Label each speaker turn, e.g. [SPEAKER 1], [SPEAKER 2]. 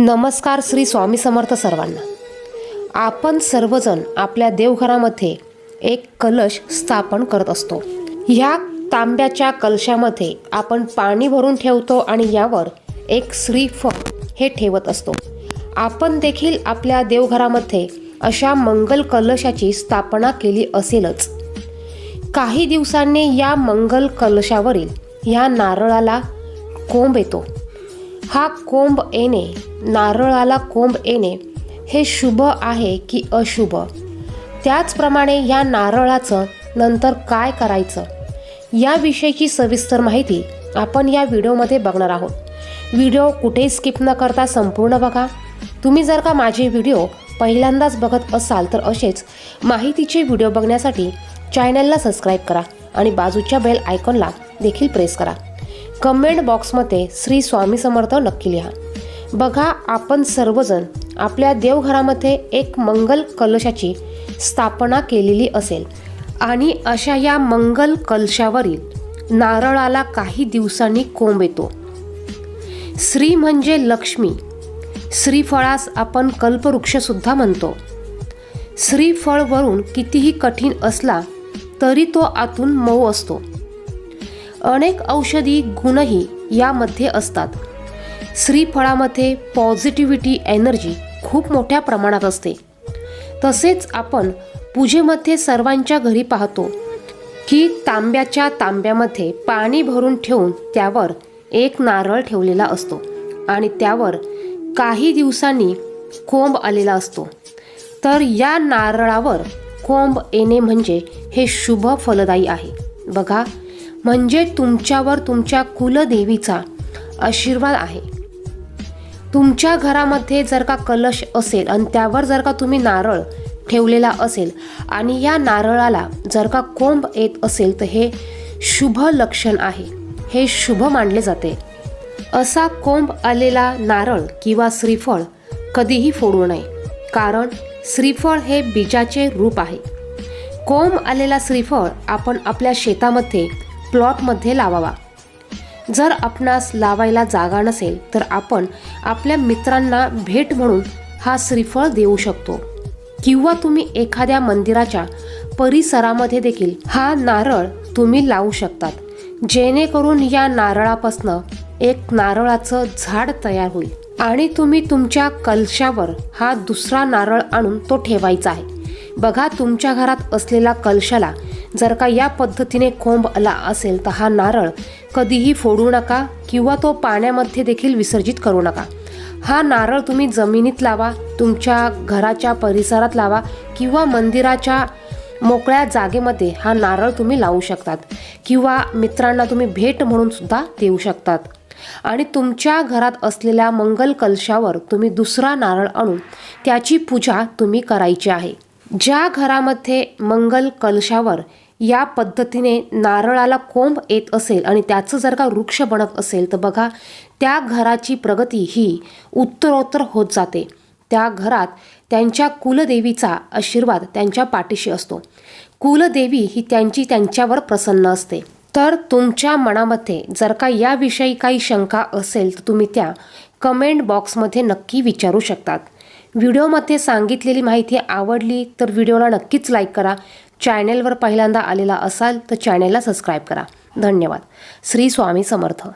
[SPEAKER 1] नमस्कार श्री स्वामी समर्थ सर्वांना. आपण सर्वजण आपल्या देवघरामध्ये एक कलश स्थापन करत असतो. ह्या तांब्याच्या कलशामध्ये आपण पाणी भरून ठेवतो आणि यावर एक श्रीफळ हे ठेवत असतो. आपण देखील आपल्या देवघरामध्ये अशा मंगल कलशाची स्थापना केली असेलच. काही दिवसांनी या मंगल कलशावरील ह्या नारळाला कोंब येतो. हा कोंब येणे नारळाला कोंब येणे हे शुभ आहे की अशुभ? त्याचप्रमाणे या नारळाचं नंतर काय करायचं? याविषयीची सविस्तर माहिती आपण या व्हिडिओमध्ये बघणार आहोत. व्हिडिओ कुठेही स्किप न करता संपूर्ण बघा. तुम्ही जर का माझे व्हिडिओ पहिल्यांदाच बघत असाल तर असेच माहितीचे व्हिडिओ बघण्यासाठी चॅनलला सबस्क्राईब करा आणि बाजूच्या बेल आयकॉनला देखील प्रेस करा. कमेंट बॉक्समध्ये श्री स्वामी समर्थ नक्की लिहा. बघा आपण सर्वजण आपल्या देवघरामध्ये एक मंगल कलशाची स्थापना केलेली असेल आणि अशा या मंगल कलशावरील नारळाला काही दिवसांनी कोंब येतो. श्री म्हणजे लक्ष्मी. श्रीफळास आपण कल्पवृक्षसुद्धा म्हणतो. श्रीफळवरून कितीही कठीण असला तरी तो आतून मऊ असतो. अनेक औषधी गुणही यामध्ये असतात. श्रीफळामध्ये पॉझिटिव्हिटी एनर्जी खूप मोठ्या प्रमाणात असते. तसेच आपण पूजेमध्ये सर्वांच्या घरी पाहतो की तांब्याच्या तांब्यामध्ये पाणी भरून ठेवून त्यावर एक नारळ ठेवलेला असतो आणि त्यावर काही दिवसांनी कोंब आलेला असतो. तर या नारळावर कोंब येणे म्हणजे हे शुभ फलदायी आहे. बघा म्हणजे तुमच्यावर तुमच्या कुलदेवीचा आशीर्वाद आहे. तुमच्या घरामध्ये जर का कलश असेल आणि त्यावर जर का तुम्ही नारळ ठेवलेला असेल आणि या नारळाला जर का कोंब येत असेल तर हे शुभ लक्षण आहे. हे शुभ मानले जाते. असा कोंब आलेला नारळ किंवा श्रीफळ कधीही फोडू नये कारण श्रीफळ हे बीजाचे रूप आहे. कोंब आलेला श्रीफळ आपण आपल्या शेतामध्ये प्लॉटमध्ये लावावा. जर आपणास लावायला जागा नसेल तर आपण आपल्या मित्रांना भेट म्हणून हा श्रीफळ देऊ शकतो. किंवा तुम्ही एखाद्या मंदिराच्या परिसरामध्ये देखील हा नारळ तुम्ही लावू शकतात. जेणेकरून या नारळापासनं एक नारळाचं झाड तयार होईल. आणि तुम्ही तुमच्या कलशावर हा दुसरा नारळ आणून तो ठेवायचा आहे. बघा तुमच्या घरात असलेला कलशाला जर का या पद्धतीने कोंब आला असेल तर हा नारळ कधीही फोडू नका किंवा तो पाण्यामध्ये देखील विसर्जित करू नका. हा नारळ तुम्ही जमिनीत लावा तुमच्या घराच्या परिसरात लावा किंवा मंदिराच्या मोकळ्या जागेमध्ये हा नारळ तुम्ही लावू शकतात किंवा मित्रांना तुम्ही भेट म्हणून सुद्धा देऊ शकतात. आणि तुमच्या घरात असलेल्या मंगल कलशावर तुम्ही दुसरा नारळ आणून त्याची पूजा तुम्ही करायची आहे. ज्या घरामध्ये मंगल कलशावर या पद्धतीने नारळाला कोंब येत असेल आणि त्याचं जर का वृक्ष बनत असेल तर बघा त्या घराची प्रगती ही उत्तरोत्तर होत जाते. त्या घरात त्यांच्या कुलदेवीचा आशीर्वाद त्यांच्या पाठीशी असतो. कुलदेवी ही त्यांची त्यांच्यावर प्रसन्न असते. तर तुमच्या मनामध्ये जर का याविषयी काही शंका असेल तर तुम्ही त्या कमेंट बॉक्समध्ये नक्की विचारू शकतात. व्हिडिओमध्ये सांगितलेली माहिती आवडली तर व्हिडिओला नक्कीच लाईक करा. चॅनेलवर पहिल्यांदा आलेला असाल तर चॅनेलला सबस्क्राईब करा. धन्यवाद. श्री स्वामी समर्थ.